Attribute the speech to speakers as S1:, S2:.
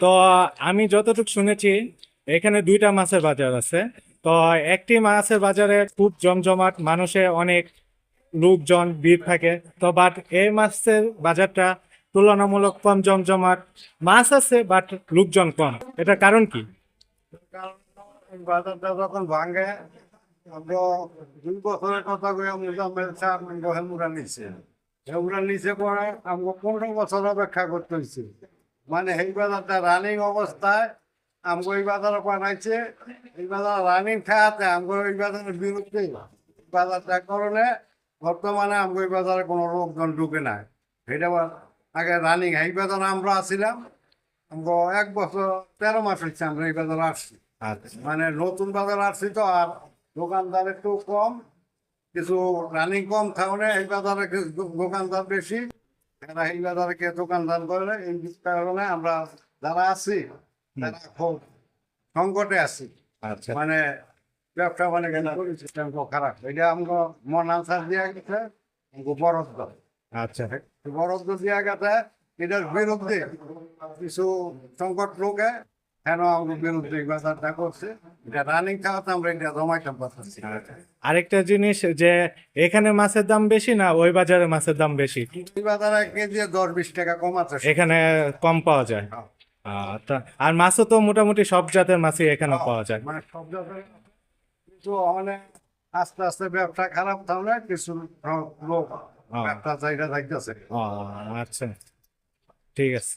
S1: তো, আমি যতটুকু শুনেছি, এখানে দুইটা মাছের বাজার আছে। তো, একটি মাছের বাজারে খুব জমজমাট, মানুষে অনেক লোকজন, ভিড় থাকে। তো বাট এই মাছের বাজারটা তুলনামূলক কম জমজমাট। মাছ আছে বাট লোকজন কম। এটা কারণ কি?
S2: বাজারটা যখন ভাঙে দুই বছরের কথা হেমুরা নিচ্ছে। হেমুরা নিচে পরে আমাকে পনেরো বছর অপেক্ষা করতে হয়েছে মানে এই বাজারটা রানিং অবস্থায় আমাকে এই বাজারে বানাইছে এই বাজার রানিং থাকাতে আমাকে এই বাজারের বিরুদ্ধে বাজারটা করলে বর্তমানে আমাকে এই বাজারে কোনো লোকজন ঢুকে নাই এটা বা- আগে রানিং এই বাজারে আমরা আসছিলাম আমাকে এক বছর তেরো মাস হচ্ছে আমরা এই বাজারে আসছি।
S1: আচ্ছা।
S2: মানে নতুন বাজার আসছি তো আর দোকানদার একটু কম কিছু রানিং কম থাকলে এই বাজারে দোকানদার বেশি। এরা এই বাজারে কে দোকানদার করে এই কারণে আমরা যারা আছি তারা খুব সংকটে আছি।
S1: আচ্ছা।
S2: মানে ব্যবসা বাণিজ্য সিস্টেম খারাপ। এটা আমাকে মন আনসার দিয়া গেছে বরাদ্দ
S1: আচ্ছা।
S2: বরাদ্দ দিয়া গেছে এটার বিরুদ্ধে কিছু সংকট লোকে কেন আমাদের বিরুদ্ধে বাজারটা করছে।
S1: আরেকটা জিনিস যে এখানে মাছের দাম বেশি না ওই বাজারে মাছের দাম বেশি? এখানে কম পাওয়া যায়। আর মাছও তো মোটামুটি সব জাতের মাছই এখানে পাওয়া যায়।
S2: মানে সব মানে আস্তে আস্তে ব্যবসা খারাপ থাকলে কিছু লোক ব্যবসা চাহিদা থাকতেছে।
S1: আচ্ছা। ঠিক আছে।